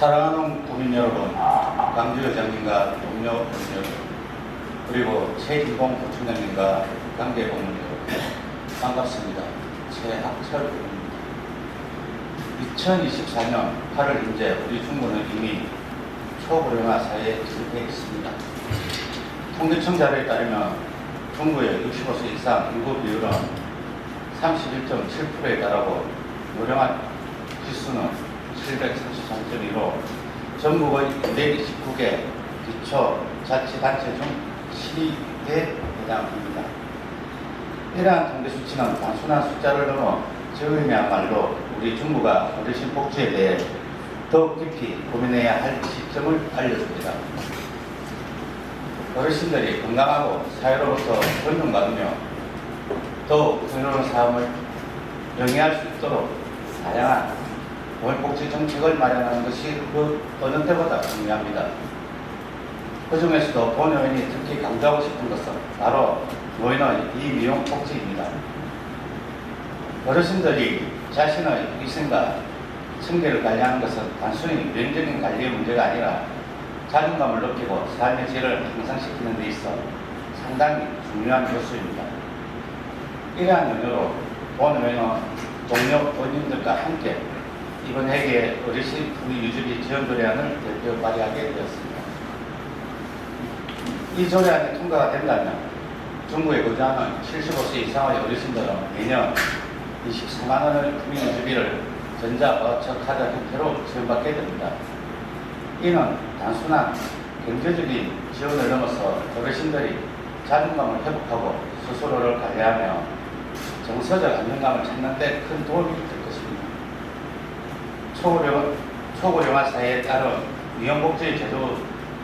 사랑하는 국민 여러분, 강주 회장님과 동료 국민 여러분, 그리고 최희봉 부총장님과 관계 국민 여러분, 반갑습니다. 최학철 입니다. 2024년 8월 현재 우리 중국은 이미 초고령화 사회에 진입해 있습니다. 통계청 자료에 따르면 중국의 65세 이상 인구 비율은 31.7%에 달하고 고령화 지수는 733.1로 전국의 229개 기초 자치단체 중 12개 해당합니다. 이러한 통계 수치는 단순한 숫자를 넘어 적음이야말로 우리 중부가 어르신 복지에 대해 더욱 깊이 고민해야 할 시점을 알려줍니다. 어르신들이 건강하고 사회로부터 존중받으며 더욱 풍요로운 삶을 영위할 수 있도록 다양한 보건복지 정책을 마련하는 것이 그 어느 때보다 중요합니다. 그 중에서도 본 의원이 특히 강조하고 싶은 것은 바로 노인의 이미용 복지입니다. 어르신들이 자신의 위생과 청계를 관리하는 것은 단순히 유행적인 관리의 문제가 아니라 자존감을 높이고 삶의 질을 향상시키는 데 있어 상당히 중요한 요소입니다. 이러한 연유로 본 의원은 동료 의원님들과 함께 이번 회기에 어르신福利 유지비 지원 조례안을 대표 발의하게 되었습니다. 이 조례안이 통과가 된다면 중국에 거주하는 75세 이상의 어르신들은 매년 24만 원의 국민 유지비를 전자버처 카드 형태로 지원받게 됩니다. 이는 단순한 경제적인 지원을 넘어서 어르신들이 자존감을 회복하고 스스로를 관리하며 정서적 안정감을 찾는 데 큰 도움이 될 것입니다. 초고령, 초고령화 사회에 따른 위험복지 제도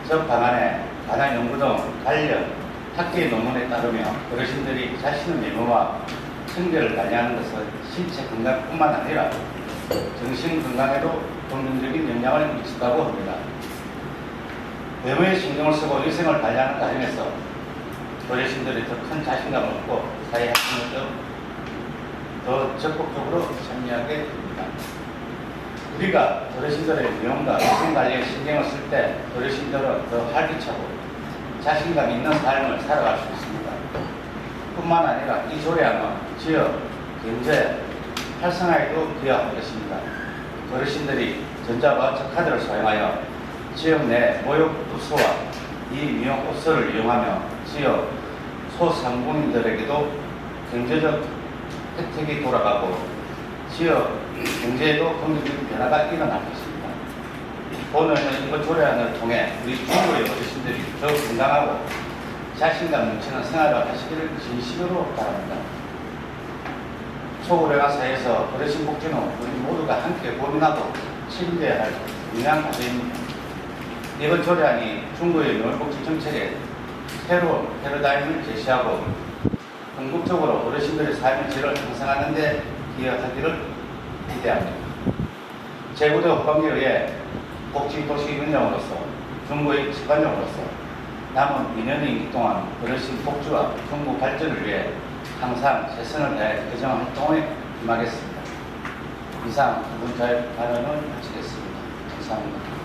적 방안에 관한 연구 등 관련 학계의 논문에 따르며 어르신들이 자신의 메모와 청결을 관리하는 것은 신체 건강뿐만 아니라 정신 건강에도 긍정적인 영향을 미친다고 합니다. 외모에 신경을 쓰고 위생을 관리하는 과정에서 어르신들이 더 큰 자신감을 얻고 사회 활동에 더 적극적으로 참여하게 됩니다. 우리가 어르신들의 미용과 위생 관리에 신경을 쓸때 어르신들은 더 활기차고 자신감 있는 삶을 살아갈 수 있습니다. 뿐만 아니라 이 조례안은 지역 경제 활성화에도 기여할 것입니다. 어르신들이 전자바우처 카드를 사용하여 지역 내 모욕 부서와 이 미용 업소를 이용하며 지역 소상공인들에게도 경제적 혜택이 돌아가고 지역 경제에도 긍정적인 변화가 일어날 것입니다. 오늘은 이번 조례안을 통해 우리 중국의 어르신들이 더 건강하고 자신감 넘치는 생활을 하시기를 진심으로 바랍니다. 초고령화 사회에서 어르신 복지는 우리 모두가 함께 고민하고 책임져야 할 중요한 과제입니다. 이번 조례안이 중국의 노인복지 정책에 새로운 패러다임을 제시하고 궁극적으로 어르신들의 삶의 질을 향상하는 데 기여하기를 기대합니다. 법관에 의해 복지도시 운영으로서 중국의 직관장으로서 남은 2년의 임기 동안 어르신 복지와 중국 발전을 위해 항상 최선을 다해 개정 활동에 임하겠습니다. 이상 두 분자의 발언을 마치겠습니다. 감사합니다.